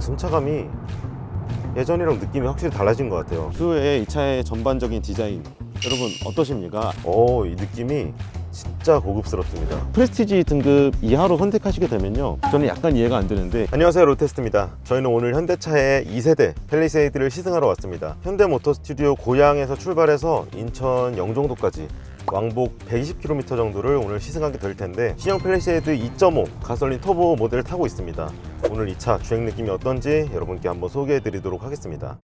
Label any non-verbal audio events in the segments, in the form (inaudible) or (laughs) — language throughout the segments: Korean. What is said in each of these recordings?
어, 승차감이 예전이랑 느낌이 확실히 달라진 것 같아요. 그 외에 이 차의 전반적인 디자인 여러분 어떠십니까? 오, 이 느낌이 진짜 고급스럽습니다. 프레스티지 등급 이하로 선택하시게 되면요. 저는 약간 이해가 안 되는데. 안녕하세요. 로테스트입니다. 저희는 오늘 현대차의 2세대 펠리세이드를 시승하러 왔습니다. 현대모터 스튜디오 고양에서 출발해서 인천 영종도까지 왕복 120km 정도를 오늘 시승하게 될 텐데 신형 펠리세이드 2.5 가솔린 터보 모델을 타고 있습니다. 오늘 이 차 주행 느낌이 어떤지 여러분께 한번 소개해 드리도록 하겠습니다.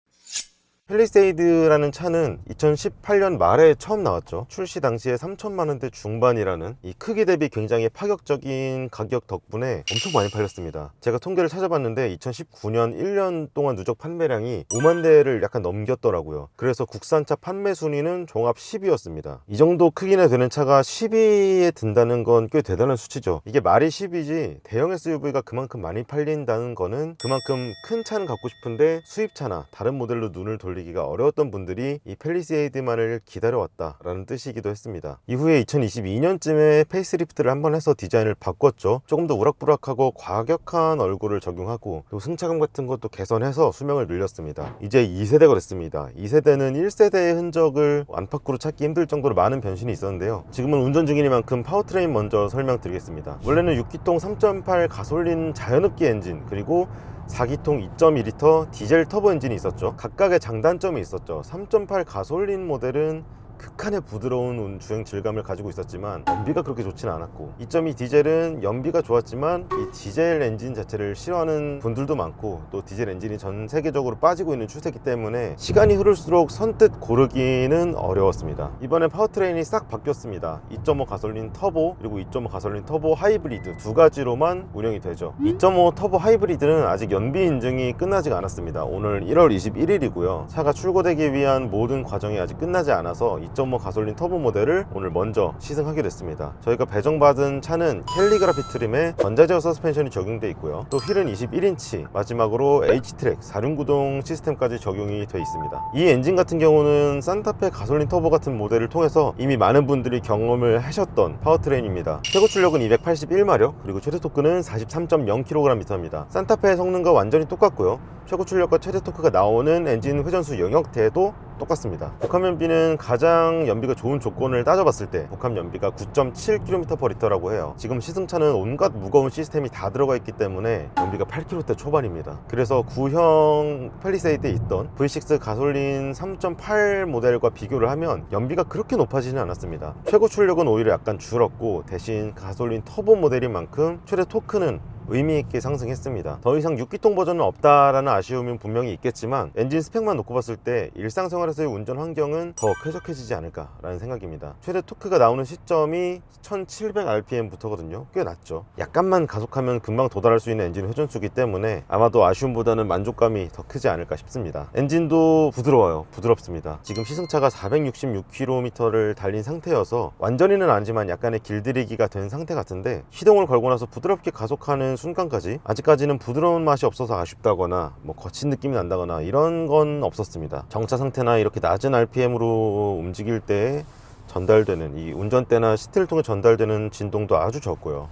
펠리세이드라는 차는 2018년 말에 처음 나왔죠. 출시 당시에 3천만 원대 중반이라는 이 크기 대비 굉장히 파격적인 가격 덕분에 엄청 많이 팔렸습니다. 제가 통계를 찾아봤는데 2019년 1년 동안 누적 판매량이 5만 대를 약간 넘겼더라고요. 그래서 국산차 판매 순위는 종합 10위였습니다. 이 정도 크기나 되는 차가 10위에 든다는 건 꽤 대단한 수치죠. 이게 말이 10위지 대형 SUV가 그만큼 많이 팔린다는 거는 그만큼 큰 차는 갖고 싶은데 수입차나 다른 모델로 눈을 돌 리기가 어려웠던 분들이 이 펠리세이드만을 기다려왔다라는 뜻이기도 했습니다. 이후에 2022년쯤에 페이스리프트를 한번 해서 디자인을 바꿨죠. 조금 더 우락부락하고 과격한 얼굴을 적용하고 또 승차감 같은 것도 개선해서 수명을 늘렸습니다. 이제 2세대가 됐습니다. 2세대는 1세대의 흔적을 안팎으로 찾기 힘들 정도로 많은 변신이 있었는데요. 지금은 운전 중이니만큼 파워트레인 먼저 설명드리겠습니다. 원래는 6기통 3.8 가솔린 자연흡기 엔진 그리고 4기통 2.2L 디젤 터보 엔진이 있었죠. 각각의 장단점이 있었죠. 3.8 가솔린 모델은 극한의 부드러운 주행 질감을 가지고 있었지만 연비가 그렇게 좋지는 않았고 2.2 디젤은 연비가 좋았지만 이 디젤 엔진 자체를 싫어하는 분들도 많고 또 디젤 엔진이 전 세계적으로 빠지고 있는 추세이기 때문에 시간이 흐를수록 선뜻 고르기는 어려웠습니다. 이번에 파워트레인이 싹 바뀌었습니다. 2.5 가솔린 터보 그리고 2.5 가솔린 터보 하이브리드 두 가지로만 운영이 되죠. 2.5 터보 하이브리드는 아직 연비 인증이 끝나지 않았습니다. 오늘 1월 21일이고요. 차가 출고되기 위한 모든 과정이 아직 끝나지 않아서 2.5 가솔린 터보 모델을 오늘 먼저 시승하게 됐습니다. 저희가 배정받은 차는 캘리그라피 트림에 전자제어 서스펜션이 적용돼 있고요. 또 휠은 21인치, 마지막으로 H트랙 4륜구동 시스템까지 적용이 돼 있습니다. 이 엔진 같은 경우는 산타페 가솔린 터보 같은 모델을 통해서 이미 많은 분들이 경험을 하셨던 파워트레인입니다. 최고 출력은 281마력, 그리고 최대 토크는 43.0kgm입니다. 산타페의 성능과 완전히 똑같고요. 최고 출력과 최대 토크가 나오는 엔진 회전수 영역대도 똑같습니다. 복합 연비는 가장 연비가 좋은 조건을 따져봤을 때 복합 연비가 9.7km/L라고 해요. 지금 시승차는 온갖 무거운 시스템이 다 들어가 있기 때문에 연비가 8km대 초반입니다. 그래서 구형 펠리세이드에 있던 V6 가솔린 3.8 모델과 비교를 하면 연비가 그렇게 높아지는 않았습니다. 최고 출력은 오히려 약간 줄었고 대신 가솔린 터보 모델인 만큼 최대 토크는 의미 있게 상승했습니다. 더 이상 6기통 버전은 없다라는 아쉬움은 분명히 있겠지만 엔진 스펙만 놓고 봤을 때 일상생활 에서의 운전 환경은 더 쾌적해지지 않을까라는 생각입니다. 최대 토크가 나오는 시점이 1700rpm부터거든요. 꽤 낮죠. 약간만 가속하면 금방 도달할 수 있는 엔진 회전수기 때문에 아마도 아쉬움보다는 만족감이 더 크지 않을까 싶습니다. 엔진도 부드러워요. 부드럽습니다. 지금 시승차가 466km를 달린 상태여서 완전히는 아니지만 약간의 길들이기가 된 상태 같은데 시동을 걸고 나서 부드럽게 가속하는 순간까지 아직까지는 부드러운 맛이 없어서 아쉽다거나 뭐 거친 느낌이 난다거나 이런 건 없었습니다. 정차 상태나 이렇게 낮은 RPM으로 움직일 때 전달되는 이 운전대나 시트를 통해 전달되는 진동도 아주 적고요.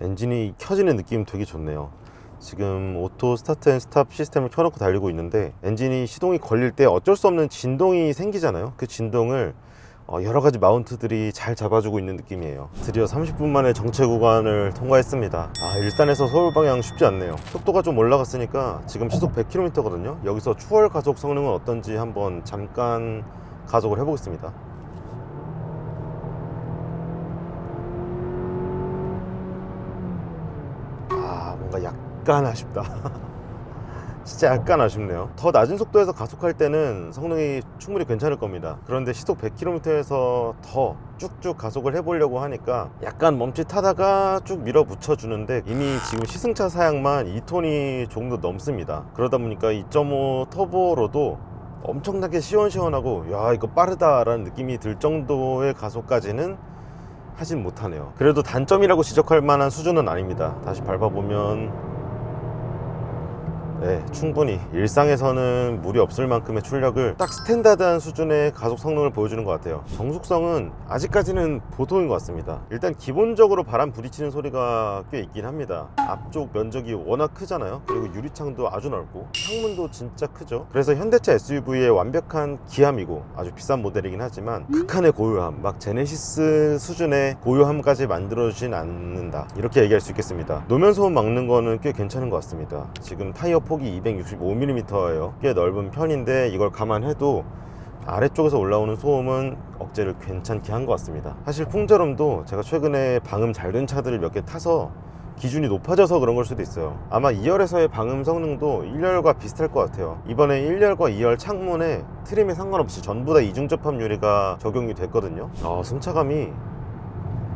엔진이 켜지는 느낌 되게 좋네요. 지금 오토 스타트 앤 스탑 시스템을 켜놓고 달리고 있는데 엔진이 시동이 걸릴 때 어쩔 수 없는 진동이 생기잖아요. 그 진동을 어, 여러 가지 마운트들이 잘 잡아주고 있는 느낌이에요. 드디어 30분 만에 정체 구간을 통과했습니다. 아, 일산에서 서울 방향 쉽지 않네요. 속도가 좀 올라갔으니까 지금 시속 100km거든요. 여기서 추월 가속 성능은 어떤지 한번 잠깐 가속을 해보겠습니다. 아, 뭔가 약간 아쉽다. (laughs) 진짜 약간 아쉽네요. 더 낮은 속도에서 가속할 때는 성능이 충분히 괜찮을 겁니다. 그런데 시속 100km에서 더 쭉쭉 가속을 해보려고 하니까 약간 멈칫하다가 쭉 밀어붙여 주는데 이미 지금 시승차 사양만 2톤이 조금 더 넘습니다. 그러다 보니까 2.5 터보로도 엄청나게 시원시원하고 야 이거 빠르다라는 느낌이 들 정도의 가속까지는 하진 못하네요. 그래도 단점이라고 지적할 만한 수준은 아닙니다. 다시 밟아보면 네, 충분히 일상에서는 무리 없을 만큼의 출력을 딱 스탠다드한 수준의 가속 성능을 보여주는 것 같아요. 정숙성은 아직까지는 보통인 것 같습니다. 일단 기본적으로 바람 부딪히는 소리가 꽤 있긴 합니다. 앞쪽 면적이 워낙 크잖아요. 그리고 유리창도 아주 넓고 창문도 진짜 크죠. 그래서 현대차 SUV의 완벽한 기함이고 아주 비싼 모델이긴 하지만 극한의 고요함, 막 제네시스 수준의 고요함까지 만들어주진 않는다. 이렇게 얘기할 수 있겠습니다. 노면 소음 막는 거는 꽤 괜찮은 것 같습니다. 지금 타이어 폭이 265mm예요. 꽤 넓은 편인데 이걸 감안해도 아래쪽에서 올라오는 소음은 억제를 괜찮게 한 것 같습니다. 사실 풍절음도 제가 최근에 방음 잘 된 차들을 몇 개 타서 기준이 높아져서 그런 걸 수도 있어요. 아마 2열에서의 방음 성능도 1열과 비슷할 것 같아요. 이번에 1열과 2열 창문에 트림에 상관없이 전부 다 이중 접합 유리가 적용이 됐거든요. 아, 승차감이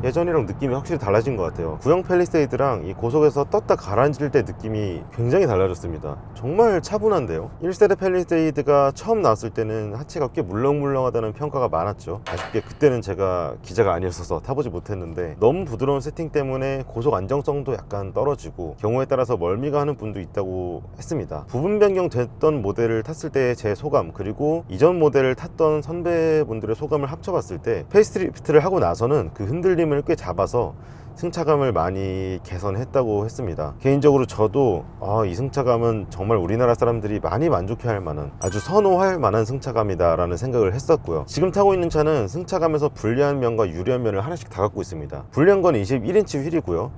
예전이랑 느낌이 확실히 달라진 것 같아요. 구형 팰리세이드랑 이 고속에서 떴다 가라앉을 때 느낌이 굉장히 달라졌습니다. 정말 차분한데요. 1세대 팰리세이드가 처음 나왔을 때는 하체가 꽤 물렁물렁하다는 평가가 많았죠. 아쉽게 그때는 제가 기자가 아니었어서 타보지 못했는데 너무 부드러운 세팅 때문에 고속 안정성도 약간 떨어지고 경우에 따라서 멀미가 하는 분도 있다고 했습니다. 부분 변경 됐던 모델을 탔을 때의 제 소감 그리고 이전 모델을 탔던 선배분들의 소감을 합쳐봤을 때 페이스리프트를 하고 나서는 그 흔들림 을 꽤 잡아서 승차감을 많이 개선했다고 했습니다. 개인적으로 저도 아, 이 승차감은 정말 우리나라 사람들이 많이 만족해할 만한 아주 선호할 만한 승차감이다 라는 생각을 했었고요. 지금 타고 있는 차는 승차감에서 불리한 면과 유리한 면을 하나씩 다 갖고 있습니다. 불리한 건 21인치 휠이고요.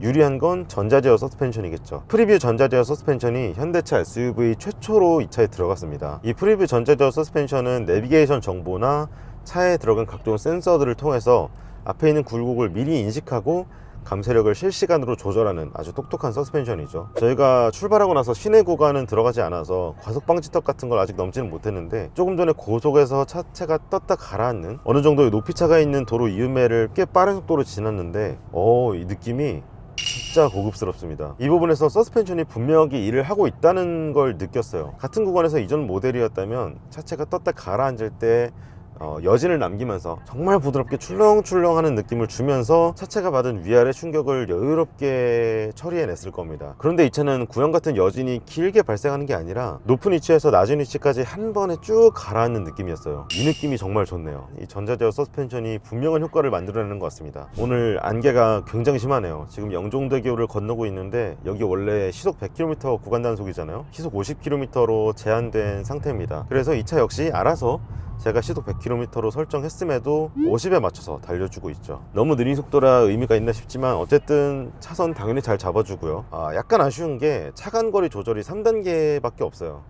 유리한 건 전자제어 서스펜션이겠죠. 프리뷰 전자제어 서스펜션이 현대차 SUV 최초로 이 차에 들어갔습니다. 이 프리뷰 전자제어 서스펜션은 내비게이션 정보나 차에 들어간 각종 센서들을 통해서 앞에 있는 굴곡을 미리 인식하고 감쇄력을 실시간으로 조절하는 아주 똑똑한 서스펜션이죠. 저희가 출발하고 나서 시내 구간은 들어가지 않아서 과속 방지턱 같은 걸 아직 넘지는 못했는데 조금 전에 고속에서 차체가 떴다 가라앉는 어느 정도의 높이 차가 있는 도로 이음매를 꽤 빠른 속도로 지났는데 어, 이 느낌이 진짜 고급스럽습니다. 이 부분에서 서스펜션이 분명하게 일을 하고 있다는 걸 느꼈어요. 같은 구간에서 이전 모델이었다면 차체가 떴다 가라앉을 때 어, 여진을 남기면서 정말 부드럽게 출렁출렁하는 느낌을 주면서 차체가 받은 위아래 충격을 여유롭게 처리해냈을 겁니다. 그런데 이 차는 구형 같은 여진이 길게 발생하는 게 아니라 높은 위치에서 낮은 위치까지 한 번에 쭉 가라앉는 느낌이었어요. 이 느낌이 정말 좋네요. 이 전자제어 서스펜션이 분명한 효과를 만들어내는 것 같습니다. 오늘 안개가 굉장히 심하네요. 지금 영종대교를 건너고 있는데 여기 원래 시속 100km 구간 단속이잖아요. 시속 50km로 제한된 상태입니다. 그래서 이 차 역시 알아서 제가 시속 100km로 설정했음에도 50에 맞춰서 달려주고 있죠. 너무 느린 속도라 의미가 있나 싶지만 어쨌든 차선 당연히 잘 잡아주고요. 아, 약간 아쉬운 게 차간거리 조절이 3단계밖에 없어요.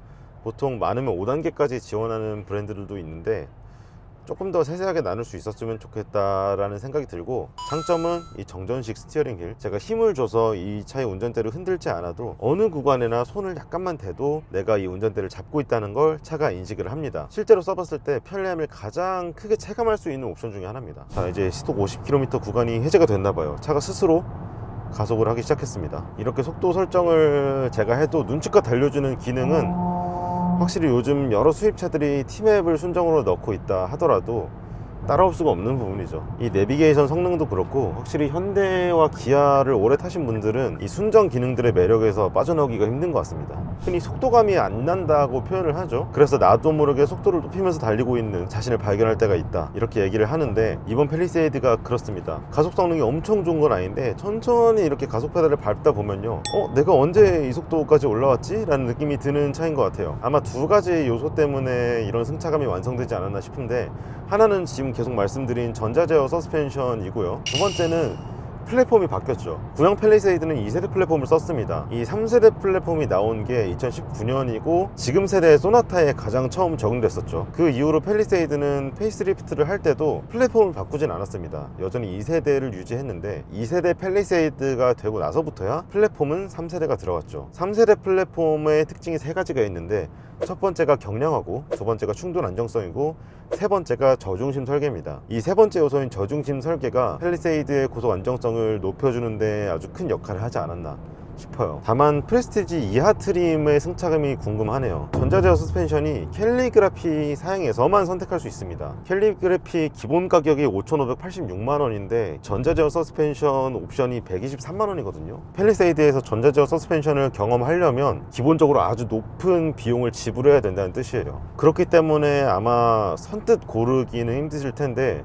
보통 많으면 5단계까지 지원하는 브랜드들도 있는데 조금 더 세세하게 나눌 수 있었으면 좋겠다라는 생각이 들고 장점은 이 정전식 스티어링 휠. 제가 힘을 줘서 이 차의 운전대를 흔들지 않아도 어느 구간에나 손을 약간만 대도 내가 이 운전대를 잡고 있다는 걸 차가 인식을 합니다. 실제로 써봤을 때 편리함을 가장 크게 체감할 수 있는 옵션 중에 하나입니다. 자 이제 시속 50km 구간이 해제가 됐나 봐요. 차가 스스로 가속을 하기 시작했습니다. 이렇게 속도 설정을 제가 해도 눈치껏 달려주는 기능은 확실히 요즘 여러 수입차들이 T맵을 순정으로 넣고 있다 하더라도 따라올 수가 없는 부분이죠. 이 내비게이션 성능도 그렇고 확실히 현대와 기아를 오래 타신 분들은 이 순정 기능들의 매력에서 빠져나오기가 힘든 것 같습니다. 흔히 속도감이 안 난다고 표현을 하죠. 그래서 나도 모르게 속도를 높이면서 달리고 있는 자신을 발견할 때가 있다. 이렇게 얘기를 하는데 이번 펠리세이드가 그렇습니다. 가속 성능이 엄청 좋은 건 아닌데 천천히 이렇게 가속 페달을 밟다 보면요. 어, 내가 언제 이 속도까지 올라왔지? 라는 느낌이 드는 차인 것 같아요. 아마 두 가지 요소 때문에 이런 승차감이 완성되지 않았나 싶은데 하나는 지금 계속 말씀드린 전자제어 서스펜션이고요. 두 번째는 플랫폼이 바뀌었죠. 구형 펠리세이드는 2세대 플랫폼을 썼습니다. 이 3세대 플랫폼이 나온 게 2019년이고 지금 세대의 소나타에 가장 처음 적용됐었죠. 그 이후로 펠리세이드는 페이스리프트를 할 때도 플랫폼을 바꾸진 않았습니다. 여전히 2세대를 유지했는데 2세대 펠리세이드가 되고 나서부터야 플랫폼은 3세대가 들어갔죠. 3세대 플랫폼의 특징이 세 가지가 있는데 첫 번째가 경량하고 두 번째가 충돌 안정성이고 세 번째가 저중심 설계입니다. 이 세 번째 요소인 저중심 설계가 펠리세이드의 고속 안정성을 높여주는데 아주 큰 역할을 하지 않았나 싶어요. 다만 프레스티지 이하 트림의 승차감이 궁금하네요. 전자제어 서스펜션이 캘리그라피 사양에서만 선택할 수 있습니다. 캘리그라피 기본 가격이 5,586만 원인데 전자제어 서스펜션 옵션이 123만 원이거든요. 펠리세이드에서 전자제어 서스펜션을 경험하려면 기본적으로 아주 높은 비용을 지불해야 된다는 뜻이에요. 그렇기 때문에 아마 선뜻 고르기는 힘드실 텐데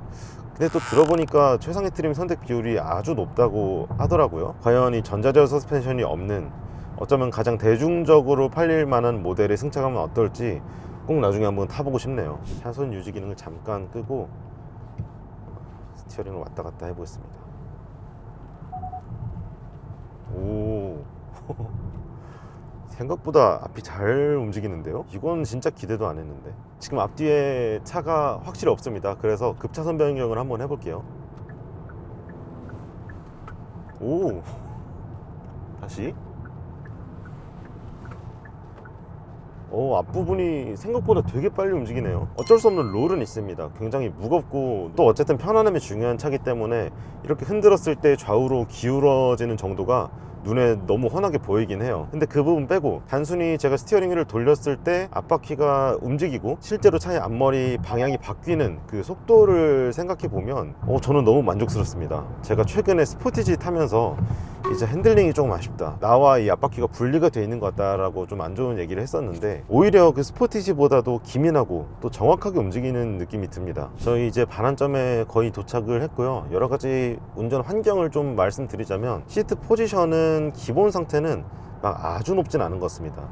근데 또 들어보니까 최상위 트림 선택 비율이 아주 높다고 하더라고요. 과연 이 전자제어 서스펜션이 없는 어쩌면 가장 대중적으로 팔릴 만한 모델의 승차감은 어떨지 꼭 나중에 한번 타보고 싶네요. 차선 유지 기능을 잠깐 끄고 스티어링을 왔다 갔다 해보겠습니다. 오. (laughs) 생각보다 앞이 잘 움직이는데요? 이건 진짜 기대도 안 했는데. 지금 앞뒤에 차가 확실히 없습니다. 그래서 급차선 변경을 한번 해볼게요. 오. 다시. 오, 앞부분이 생각보다 되게 빨리 움직이네요. 어쩔 수 없는 롤은 있습니다. 굉장히 무겁고 또 어쨌든 편안함이 중요한 차기 때문에 이렇게 흔들었을 때 좌우로 기울어지는 정도가 눈에 너무 환하게 보이긴 해요. 근데 그 부분 빼고 단순히 제가 스티어링 휠을 돌렸을 때 앞바퀴가 움직이고 실제로 차의 앞머리 방향이 바뀌는 그 속도를 생각해 보면 어, 저는 너무 만족스럽습니다. 제가 최근에 스포티지 타면서 이제 핸들링이 조금 아쉽다. 나와 이 앞바퀴가 분리가 돼 있는 것 같다라고 좀 안 좋은 얘기를 했었는데 오히려 그 스포티지보다도 기민하고 또 정확하게 움직이는 느낌이 듭니다. 저희 이제 반환점에 거의 도착을 했고요. 여러 가지 운전 환경을 좀 말씀드리자면 시트 포지션은 기본 상태는 막 아주 높진 않은 것 같습니다.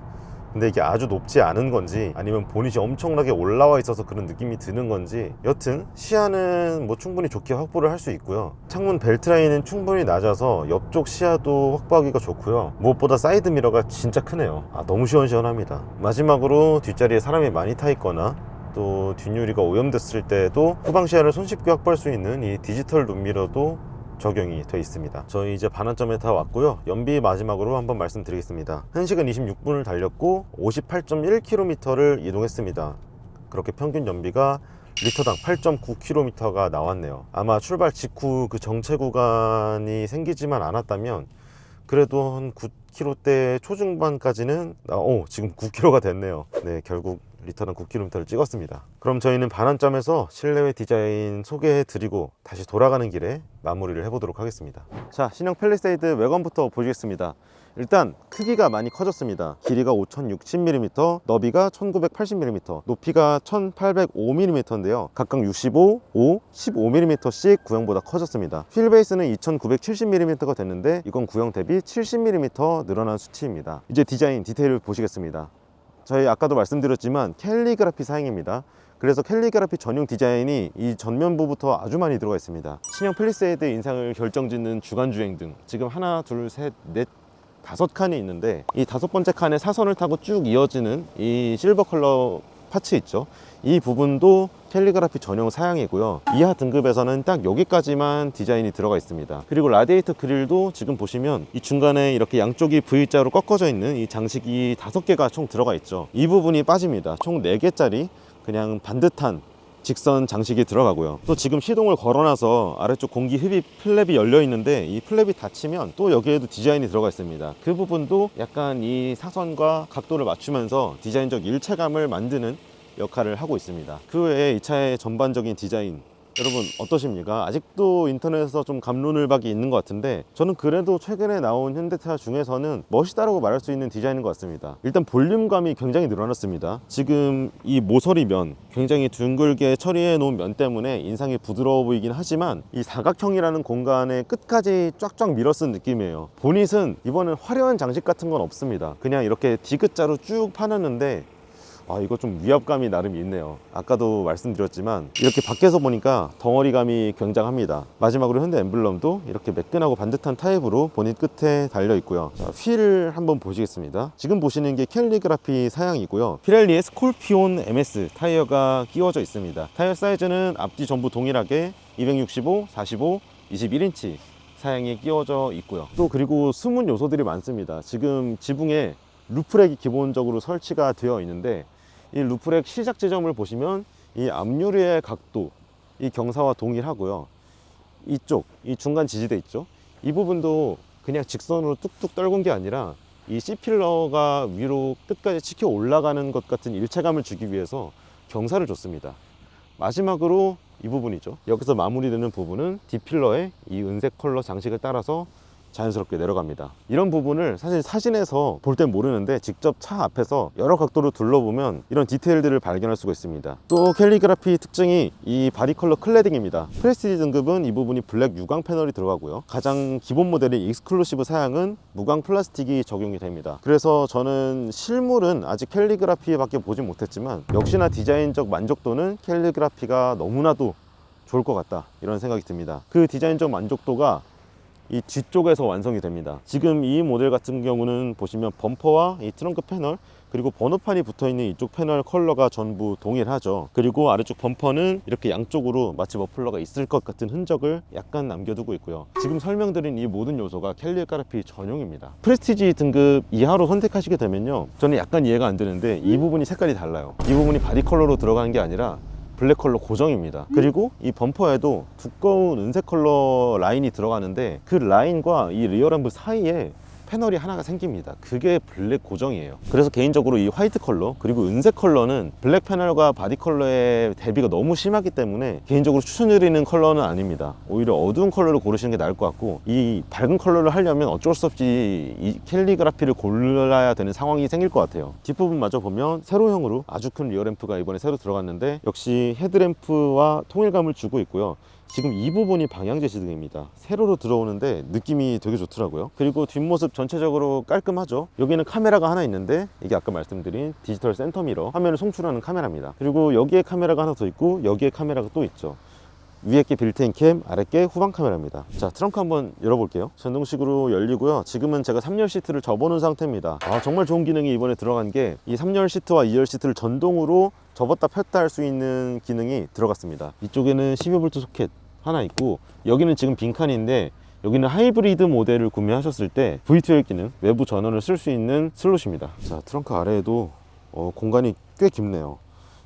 근데 이게 아주 높지 않은 건지 아니면 보닛이 엄청나게 올라와 있어서 그런 느낌이 드는 건지 여튼 시야는 뭐 충분히 좋게 확보를 할 수 있고요. 창문 벨트 라인은 충분히 낮아서 옆쪽 시야도 확보하기가 좋고요. 무엇보다 사이드 미러가 진짜 크네요. 아, 너무 시원시원합니다. 마지막으로 뒷자리에 사람이 많이 타 있거나 또 뒷유리가 오염됐을 때도 후방 시야를 손쉽게 확보할 수 있는 이 디지털 룸미러도 적용이 되어 있습니다. 저희 이제 반환점에 다 왔고요. 연비 마지막으로 한번 말씀드리겠습니다. 1시간 26분을 달렸고 58.1km를 이동했습니다. 그렇게 평균 연비가 리터당 8.9km가 나왔네요. 아마 출발 직후 그 정체 구간이 생기지만 않았다면 그래도 한 9km대 초중반까지는 아, 오 지금 9km가 됐네요. 네 결국 리터당 9km를 찍었습니다. 그럼 저희는 반환점에서 실내외 디자인 소개해 드리고 다시 돌아가는 길에 마무리를 해보도록 하겠습니다. 자 신형 펠리세이드 외관부터 보시겠습니다. 일단 크기가 많이 커졌습니다. 길이가 5060mm, 너비가 1980mm, 높이가 1805mm인데요. 각각 65, 5, 15mm씩 구형보다 커졌습니다. 휠 베이스는 2970mm가 됐는데 이건 구형 대비 70mm 늘어난 수치입니다. 이제 디자인 디테일을 보시겠습니다. 저희 아까도 말씀드렸지만 캘리그라피 사양입니다. 그래서 캘리그라피 전용 디자인이 이 전면부부터 아주 많이 들어가 있습니다. 신형 펠리세이드 인상을 결정짓는 주간 주행 등 지금 하나, 둘, 셋, 넷, 다섯 칸이 있는데 이 다섯 번째 칸에 사선을 타고 쭉 이어지는 이 실버 컬러 파츠 있죠. 이 부분도 캘리그라피 전용 사양이고요. 이하 등급에서는 딱 여기까지만 디자인이 들어가 있습니다. 그리고 라디에이터 그릴도 지금 보시면 이 중간에 이렇게 양쪽이 V자로 꺾어져 있는 이 장식이 다섯 개가 총 들어가 있죠. 이 부분이 빠집니다. 총 네개짜리 그냥 반듯한 직선 장식이 들어가고요. 또 지금 시동을 걸어놔서 아래쪽 공기 흡입 플랩이 열려 있는데 이 플랩이 닫히면 또 여기에도 디자인이 들어가 있습니다. 그 부분도 약간 이 사선과 각도를 맞추면서 디자인적 일체감을 만드는 역할을 하고 있습니다. 그 외에 이 차의 전반적인 디자인 여러분 어떠십니까? 아직도 인터넷에서 좀 감론을박이 있는 것 같은데 저는 그래도 최근에 나온 현대차 중에서는 멋있다라고 말할 수 있는 디자인인 것 같습니다. 일단 볼륨감이 굉장히 늘어났습니다. 지금 이 모서리 면 굉장히 둥글게 처리해 놓은 면 때문에 인상이 부드러워 보이긴 하지만 이 사각형이라는 공간에 끝까지 쫙쫙 밀어쓴 느낌이에요. 보닛은 이번엔 화려한 장식 같은 건 없습니다. 그냥 이렇게 디귿자로 쭉 파놨는데 아 이거 좀 위압감이 나름 있네요. 아까도 말씀드렸지만 이렇게 밖에서 보니까 덩어리감이 굉장합니다. 마지막으로 현대 엠블럼도 이렇게 매끈하고 반듯한 타입으로 보닛 끝에 달려 있고요. 자, 휠을 한번 보시겠습니다. 지금 보시는 게 캘리그라피 사양이고요. 피렐리의 스콜피온 MS 타이어가 끼워져 있습니다. 타이어 사이즈는 앞뒤 전부 동일하게 265, 45, 21인치 사양이 끼워져 있고요. 또 그리고 숨은 요소들이 많습니다. 지금 지붕에 루프렉이 기본적으로 설치가 되어 있는데 이 루프렉 시작 지점을 보시면 이 앞유리의 각도 이 경사와 동일하고요 이쪽 이 중간 지지대 있죠 이 부분도 그냥 직선으로 뚝뚝 떨군 게 아니라 이 C필러가 위로 끝까지 치켜 올라가는 것 같은 일체감을 주기 위해서 경사를 줬습니다. 마지막으로 이 부분이죠. 여기서 마무리되는 부분은 D필러의 이 은색 컬러 장식을 따라서 자연스럽게 내려갑니다. 이런 부분을 사실 사진에서 볼 땐 모르는데 직접 차 앞에서 여러 각도로 둘러보면 이런 디테일들을 발견할 수가 있습니다. 또 캘리그라피 특징이 이 바디 컬러 클레딩입니다. 프레스티지 등급은 이 부분이 블랙 유광 패널이 들어가고요. 가장 기본 모델의 익스클루시브 사양은 무광 플라스틱이 적용이 됩니다. 그래서 저는 실물은 아직 캘리그라피밖에 보지 못했지만 역시나 디자인적 만족도는 캘리그라피가 너무나도 좋을 것 같다 이런 생각이 듭니다. 그 디자인적 만족도가 이 뒤쪽에서 완성이 됩니다. 지금 이 모델 같은 경우는 보시면 범퍼와 이 트렁크 패널 그리고 번호판이 붙어 있는 이쪽 패널 컬러가 전부 동일하죠. 그리고 아래쪽 범퍼는 이렇게 양쪽으로 마치 머플러가 있을 것 같은 흔적을 약간 남겨두고 있고요. 지금 설명드린 이 모든 요소가 캘리그라피 전용입니다. 프레스티지 등급 이하로 선택하시게 되면요. 저는 약간 이해가 안 되는데 이 부분이 색깔이 달라요. 이 부분이 바디 컬러로 들어가는 게 아니라 블랙 컬러 고정입니다. 그리고 이 범퍼에도 두꺼운 은색 컬러 라인이 들어가는데 그 라인과 이 리어램프 사이에 패널이 하나가 생깁니다. 그게 블랙 고정이에요. 그래서 개인적으로 이 화이트 컬러 그리고 은색 컬러는 블랙 패널과 바디 컬러의 대비가 너무 심하기 때문에 개인적으로 추천드리는 컬러는 아닙니다. 오히려 어두운 컬러를 고르시는 게 나을 것 같고 이 밝은 컬러를 하려면 어쩔 수 없이 이 캘리그라피를 골라야 되는 상황이 생길 것 같아요. 뒷부분마저 보면 세로형으로 아주 큰 리어램프가 이번에 새로 들어갔는데 역시 헤드램프와 통일감을 주고 있고요. 지금 이 부분이 방향제 시 등입니다. 세로로 들어오는데 느낌이 되게 좋더라고요. 그리고 뒷모습 전체적으로 깔끔하죠. 여기는 카메라가 하나 있는데 이게 아까 말씀드린 디지털 센터 미러 화면을 송출하는 카메라입니다. 그리고 여기에 카메라가 하나 더 있고 여기에 카메라가 또 있죠. 위에 게 빌트인 캠, 아래 게 후방 카메라입니다. 자, 트렁크 한번 열어볼게요. 전동식으로 열리고요. 지금은 제가 3열 시트를 접어놓은 상태입니다. 아, 정말 좋은 기능이 이번에 들어간 게 이 3열 시트와 2열 시트를 전동으로 접었다 폈다 할 수 있는 기능이 들어갔습니다. 이쪽에는 12V 소켓 하나 있고 여기는 지금 빈칸인데 여기는 하이브리드 모델을 구매하셨을 때 V2L 기능 외부 전원을 쓸 수 있는 슬롯입니다. 자, 트렁크 아래에도 어, 공간이 꽤 깊네요.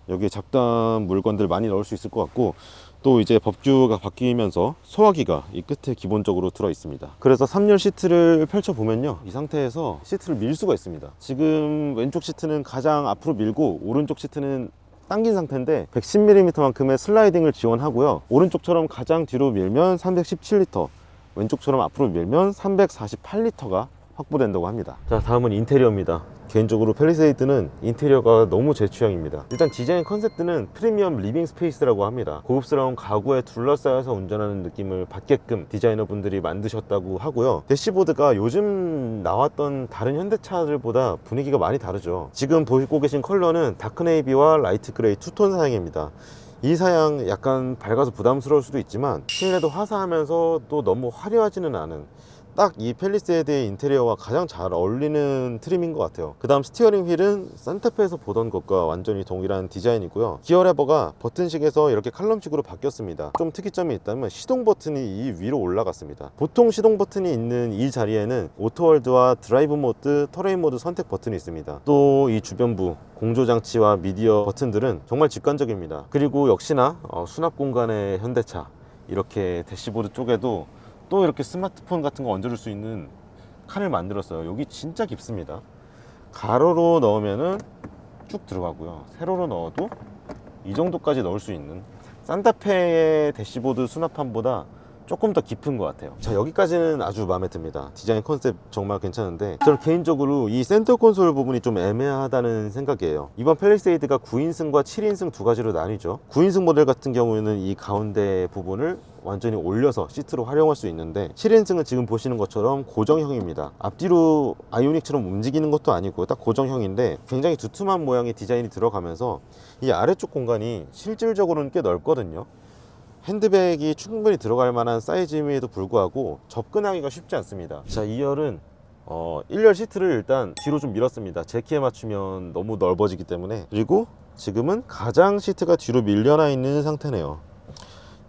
여기에 잡다한 물건들 많이 넣을 수 있을 것 같고 또 이제 법규가 바뀌면서 소화기가 이 끝에 기본적으로 들어 있습니다. 그래서 3열 시트를 펼쳐 보면요. 이 상태에서 시트를 밀 수가 있습니다. 지금 왼쪽 시트는 가장 앞으로 밀고 오른쪽 시트는 당긴 상태인데 110mm만큼의 슬라이딩을 지원하고요. 오른쪽처럼 가장 뒤로 밀면 317L, 왼쪽처럼 앞으로 밀면 348L가 확보된다고 합니다. 자, 다음은 인테리어입니다. 개인적으로 펠리세이드는 인테리어가 너무 제 취향입니다. 일단 디자인 컨셉트는 프리미엄 리빙 스페이스라고 합니다. 고급스러운 가구에 둘러싸여서 운전하는 느낌을 받게끔 디자이너 분들이 만드셨다고 하고요. 대시보드가 요즘 나왔던 다른 현대차들보다 분위기가 많이 다르죠. 지금 보고 계신 컬러는 다크네이비와 라이트 그레이 투톤 사양입니다. 이 사양 약간 밝아서 부담스러울 수도 있지만 실내도 화사하면서 또 너무 화려하지는 않은 딱 이 펠리세이드의 인테리어와 가장 잘 어울리는 트림인 것 같아요. 그 다음 스티어링 휠은 산타페에서 보던 것과 완전히 동일한 디자인이고요. 기어 레버가 버튼식에서 이렇게 칼럼식으로 바뀌었습니다. 좀 특이점이 있다면 시동 버튼이 이 위로 올라갔습니다. 보통 시동 버튼이 있는 이 자리에는 오토월드와 드라이브 모드, 터레인 모드 선택 버튼이 있습니다. 또 이 주변부 공조장치와 미디어 버튼들은 정말 직관적입니다. 그리고 역시나 어, 수납 공간의 현대차 이렇게 대시보드 쪽에도 또 이렇게 스마트폰 같은 거 얹어줄 수 있는 칸을 만들었어요. 여기 진짜 깊습니다. 가로로 넣으면은 쭉 들어가고요. 세로로 넣어도 이 정도까지 넣을 수 있는 산타페의 대시보드 수납함보다 조금 더 깊은 것 같아요. 자, 여기까지는 아주 마음에 듭니다. 디자인 컨셉 정말 괜찮은데, 저는 개인적으로 이 센터 콘솔 부분이 좀 애매하다는 생각이에요. 이번 펠리세이드가 9인승과 7인승 두 가지로 나뉘죠. 9인승 모델 같은 경우에는 이 가운데 부분을 완전히 올려서 시트로 활용할 수 있는데 7인승은 지금 보시는 것처럼 고정형입니다 앞뒤로 아이오닉처럼 움직이는 것도 아니고 딱 고정형인데 굉장히 두툼한 모양의 디자인이 들어가면서 이 아래쪽 공간이 실질적으로는 꽤 넓거든요 핸드백이 충분히 들어갈 만한 사이즈임에도 불구하고 접근하기가 쉽지 않습니다. 자 2열은 어, 1열 시트를 일단 뒤로 좀 밀었습니다. 제 키에 맞추면 너무 넓어지기 때문에. 그리고 지금은 가장 시트가 뒤로 밀려나 있는 상태네요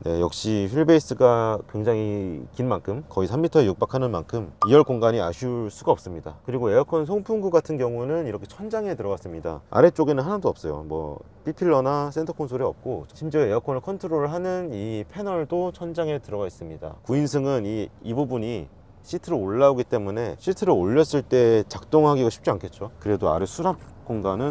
네, 역시 휠베이스가 굉장히 긴 만큼 거의 3m에 육박하는 만큼 2열 공간이 아쉬울 수가 없습니다. 그리고 에어컨 송풍구 같은 경우는 이렇게 천장에 들어갔습니다. 아래쪽에는 하나도 없어요. 뭐 B필러나 센터 콘솔이 없고 심지어 에어컨을 컨트롤하는 이 패널도 천장에 들어가 있습니다. 9인승은 이, 이 부분이 시트로 올라오기 때문에 시트를 올렸을 때 작동하기가 쉽지 않겠죠? 그래도 아래 수납 공간은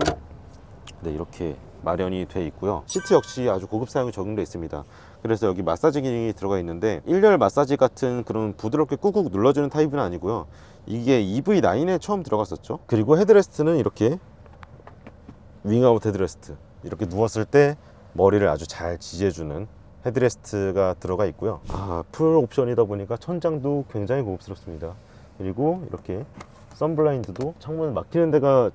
네, 이렇게 마련이 돼 있고요. 시트 역시 아주 고급 사양이 적용되어 있습니다. 그래서 여기 마사지 기능이 들어가 있는데 일렬 마사지 같은 그런 부드럽게 꾹꾹 눌러주는 타입은 아니고요. 이게 EV9에 처음 들어갔었죠. 그리고 헤드레스트는 이렇게 윙아웃 헤드레스트 이렇게 누웠을 때 머리를 아주 잘 지지해주는 헤드레스트가 들어가 있고요. 아, 풀 옵션이다 보니까 천장도 굉장히 고급스럽습니다. 그리고 이렇게 선블라인드도 창문 막히는 데가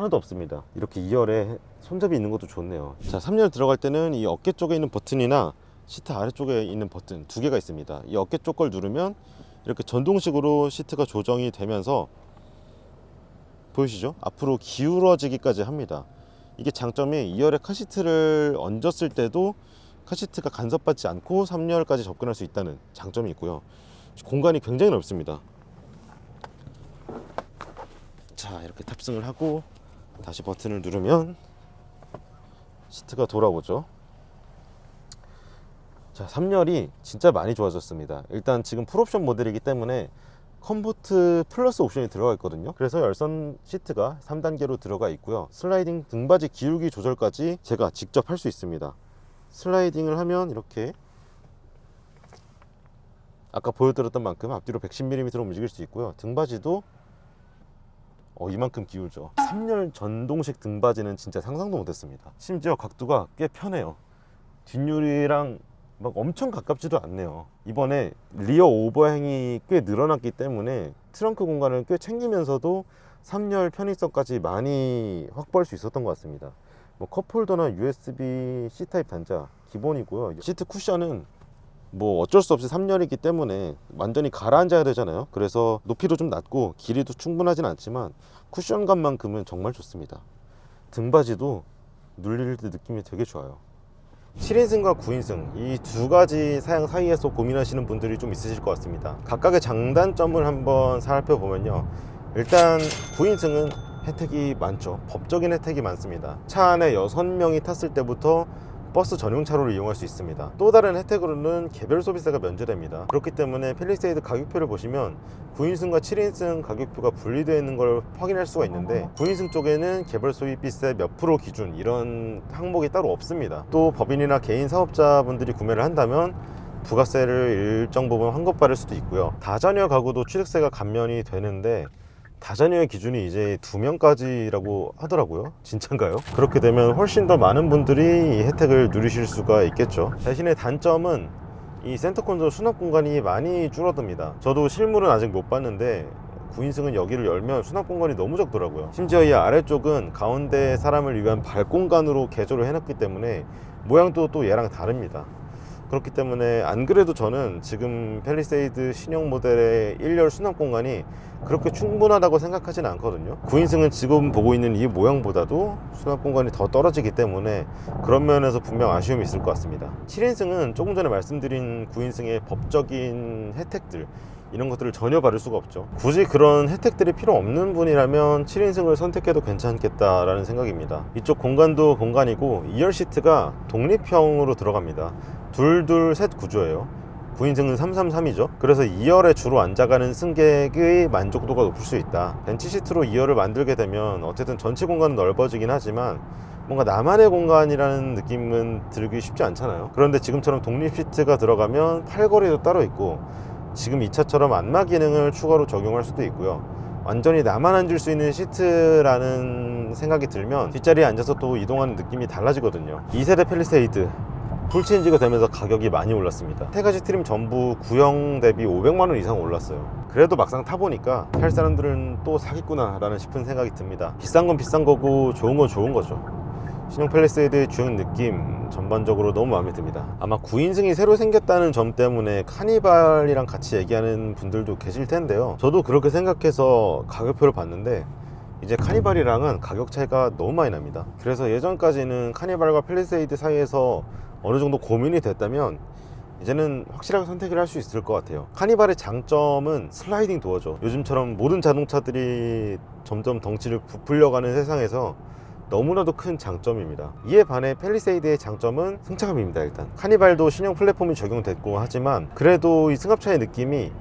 하나도 없습니다. 이렇게 2열에 손잡이 있는 것도 좋네요. 자 3열 들어갈 때는 이 어깨 쪽에 있는 버튼이나 시트 아래쪽에 있는 버튼 두 개가 있습니다. 이 어깨 쪽 걸 누르면 이렇게 전동식으로 시트가 조정이 되면서 보이시죠? 앞으로 기울어지기까지 합니다. 이게 장점이 2열에 카시트를 얹었을 때도 카시트가 간섭받지 않고 3열까지 접근할 수 있다는 장점이 있고요. 공간이 굉장히 넓습니다. 자 이렇게 탑승을 하고 다시 버튼을 누르면 시트가 돌아오죠. 자 3열이 진짜 많이 좋아졌습니다. 일단 지금 풀옵션 모델이기 때문에 컴포트 플러스 옵션이 들어가 있거든요. 그래서 열선 시트가 3단계로 들어가 있고요. 슬라이딩 등받이 기울기 조절까지 제가 직접 할 수 있습니다. 슬라이딩을 하면 이렇게 아까 보여드렸던 만큼 앞뒤로 110mm로 움직일 수 있고요. 등받이도 어, 이만큼 기울죠. 3열 전동식 등받이는 진짜 상상도 못했습니다. 심지어 각도가 꽤 편해요. 뒷유리랑 막 엄청 가깝지도 않네요. 이번에 리어 오버행이 꽤 늘어났기 때문에 트렁크 공간을 꽤 챙기면서도 3열 편의성까지 많이 확보할 수 있었던 것 같습니다. 뭐 컵홀더나 USB C타입 단자 기본이고요. 시트 쿠션은 뭐 어쩔 수 없이 3열이기 때문에 완전히 가라앉아야 되잖아요. 그래서 높이도 좀 낮고 길이도 충분하진 않지만 쿠션감만큼은 정말 좋습니다. 등받이도 눌릴 때 느낌이 되게 좋아요. 7인승과 9인승 이 두 가지 사양 사이에서 고민하시는 분들이 좀 있으실 것 같습니다. 각각의 장단점을 한번 살펴보면요. 일단 9인승은 혜택이 많죠. 법적인 혜택이 많습니다. 차 안에 6명이 탔을 때부터 버스 전용 차로를 이용할 수 있습니다. 또 다른 혜택으로는 개별 소비세가 면제됩니다. 그렇기 때문에 펠리세이드 가격표를 보시면 9인승과 7인승 가격표가 분리되어 있는 걸 확인할 수가 있는데 9인승 쪽에는 개별 소비세 몇 프로 기준 이런 항목이 따로 없습니다. 또 법인이나 개인 사업자분들이 구매를 한다면 부가세를 일정 부분 환급받을 수도 있고요. 다자녀 가구도 취득세가 감면이 되는데 다자녀의 기준이 이제 두 명까지라고 하더라고요. 진짠가요? 그렇게 되면 훨씬 더 많은 분들이 이 혜택을 누리실 수가 있겠죠. 대신에 단점은 이 센터 콘솔 수납 공간이 많이 줄어듭니다. 저도 실물은 아직 못 봤는데 9인승은 여기를 열면 수납 공간이 너무 적더라고요. 심지어 이 아래쪽은 가운데 사람을 위한 발 공간으로 개조를 해놨기 때문에 모양도 또 얘랑 다릅니다. 그렇기 때문에 안 그래도 저는 지금 펠리세이드 신형 모델의 1열 수납 공간이 그렇게 충분하다고 생각하진 않거든요. 9인승은 지금 보고 있는 이 모양보다도 수납 공간이 더 떨어지기 때문에 그런 면에서 분명 아쉬움이 있을 것 같습니다. 7인승은 조금 전에 말씀드린 9인승의 법적인 혜택들 이런 것들을 전혀 받을 수가 없죠. 굳이 그런 혜택들이 필요 없는 분이라면 7인승을 선택해도 괜찮겠다라는 생각입니다. 이쪽 공간도 공간이고 2열 시트가 독립형으로 들어갑니다. 둘둘 셋 구조예요. 9인승은 333이죠. 그래서 2열에 주로 앉아가는 승객의 만족도가 높을 수 있다. 벤치 시트로 2열을 만들게 되면 어쨌든 전체 공간은 넓어지긴 하지만 뭔가 나만의 공간이라는 느낌은 들기 쉽지 않잖아요. 그런데 지금처럼 독립 시트가 들어가면 팔걸이도 따로 있고 지금 이 차처럼 안마 기능을 추가로 적용할 수도 있고요. 완전히 나만 앉을 수 있는 시트라는 생각이 들면 뒷자리에 앉아서 또 이동하는 느낌이 달라지거든요. 2세대 펠리세이드 풀체인지가 되면서 가격이 많이 올랐습니다. 세 가지 트림 전부 구형 대비 500만 원 이상 올랐어요. 그래도 막상 타보니까 살 사람들은 또 사겠구나 라는 싶은 생각이 듭니다. 비싼 건 비싼 거고 좋은 건 좋은 거죠. 신형 펠리세이드의 주행 느낌 전반적으로 너무 마음에 듭니다. 아마 9인승이 새로 생겼다는 점 때문에 카니발이랑 같이 얘기하는 분들도 계실 텐데요. 저도 그렇게 생각해서 가격표를 봤는데 이제 카니발이랑은 가격 차이가 너무 많이 납니다. 그래서 예전까지는 카니발과 펠리세이드 사이에서 어느 정도 고민이 됐다면 이제는 확실하게 선택을 할 수 있을 것 같아요. 카니발의 장점은 슬라이딩 도어죠. 요즘처럼 모든 자동차들이 점점 덩치를 부풀려가는 세상에서 너무나도 큰 장점입니다 이에 반해 펠리세이드의 장점은 승차감입니다 일단 카니발도 신형 플랫폼이 적용됐고 하지만 그래도 이 승합차의 느낌이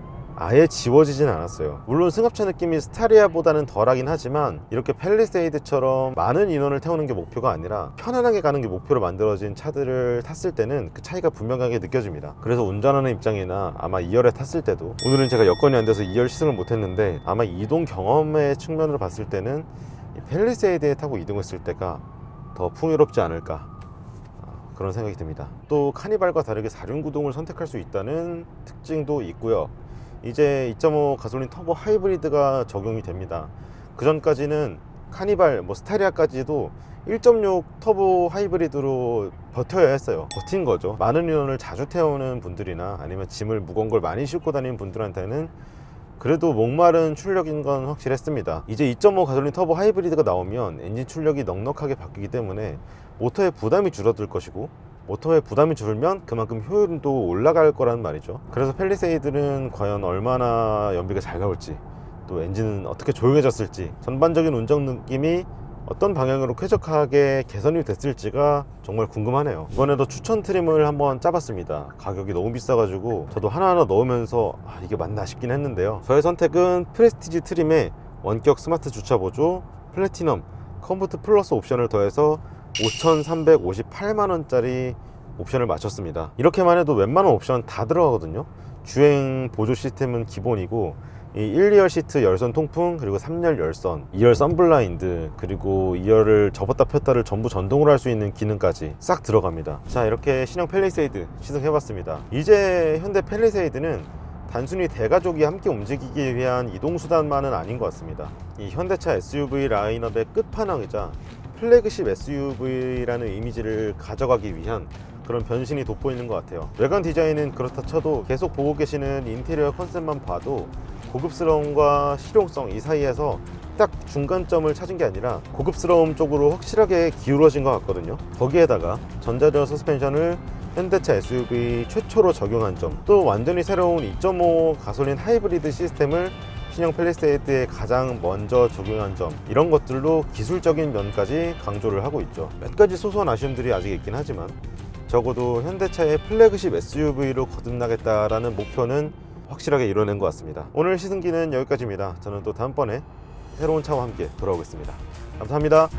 아예 지워지진 않았어요. 물론 승합차 느낌이 스타리아보다는 덜하긴 하지만 이렇게 펠리세이드처럼 많은 인원을 태우는 게 목표가 아니라 편안하게 가는 게 목표로 만들어진 차들을 탔을 때는 그 차이가 분명하게 느껴집니다. 그래서 운전하는 입장이나 아마 2열에 탔을 때도 오늘은 제가 여건이 안 돼서 2열 시승을 못했는데 아마 이동 경험의 측면으로 봤을 때는 이 펠리세이드에 타고 이동했을 때가 더 풍요롭지 않을까 아, 그런 생각이 듭니다. 또 카니발과 다르게 사륜구동을 선택할 수 있다는 특징도 있고요. 이제 2.5 가솔린 터보 하이브리드가 적용이 됩니다. 그 전까지는 카니발, 뭐 스타리아까지도 1.6 터보 하이브리드로 버텨야 했어요. 버틴 거죠. 많은 인원을 자주 태우는 분들이나 아니면 짐을 무거운 걸 많이 싣고 다니는 분들한테는 그래도 목마른 출력인 건 확실했습니다. 이제 2.5 가솔린 터보 하이브리드가 나오면 엔진 출력이 넉넉하게 바뀌기 때문에 모터의 부담이 줄어들 것이고 모터의 부담이 줄면 그만큼 효율도 올라갈 거라는 말이죠. 그래서 펠리세이드는 과연 얼마나 연비가 잘 나올지 또 엔진은 어떻게 조용해졌을지 전반적인 운전 느낌이 어떤 방향으로 쾌적하게 개선이 됐을지가 정말 궁금하네요. 이번에도 추천 트림을 한번 짜봤습니다. 가격이 너무 비싸가지고 저도 하나하나 넣으면서 아, 이게 맞나 싶긴 했는데요. 저의 선택은 프레스티지 트림에 원격 스마트 주차 보조, 플래티넘, 컴포트 플러스 옵션을 더해서 5,358만 원짜리 옵션을 맞췄습니다. 이렇게만 해도 웬만한 옵션 다 들어가거든요. 주행 보조 시스템은 기본이고 이 1, 2열 시트 열선 통풍 그리고 3열 열선 2열 썬블라인드 그리고 2열을 접었다 폈다를 전부 전동으로 할 수 있는 기능까지 싹 들어갑니다. 자 이렇게 신형 펠리세이드 시승해봤습니다. 이제 현대 펠리세이드는 단순히 대가족이 함께 움직이기 위한 이동수단만은 아닌 것 같습니다. 이 현대차 SUV 라인업의 끝판왕이자 플래그십 SUV라는 이미지를 가져가기 위한 그런 변신이 돋보이는 것 같아요. 외관 디자인은 그렇다 쳐도 계속 보고 계시는 인테리어 컨셉만 봐도 고급스러움과 실용성 이 사이에서 딱 중간점을 찾은 게 아니라 고급스러움 쪽으로 확실하게 기울어진 것 같거든요. 거기에다가 전자제어 서스펜션을 현대차 SUV 최초로 적용한 점, 또 완전히 새로운 2.5 가솔린 하이브리드 시스템을 신형 펠리세이드에 가장 먼저 적용한 점 이런 것들로 기술적인 면까지 강조를 하고 있죠. 몇 가지 소소한 아쉬움들이 아직 있긴 하지만 적어도 현대차의 플래그십 SUV로 거듭나겠다라는 목표는 확실하게 이뤄낸 것 같습니다. 오늘 시승기는 여기까지입니다. 저는 또 다음번에 새로운 차와 함께 돌아오겠습니다. 감사합니다.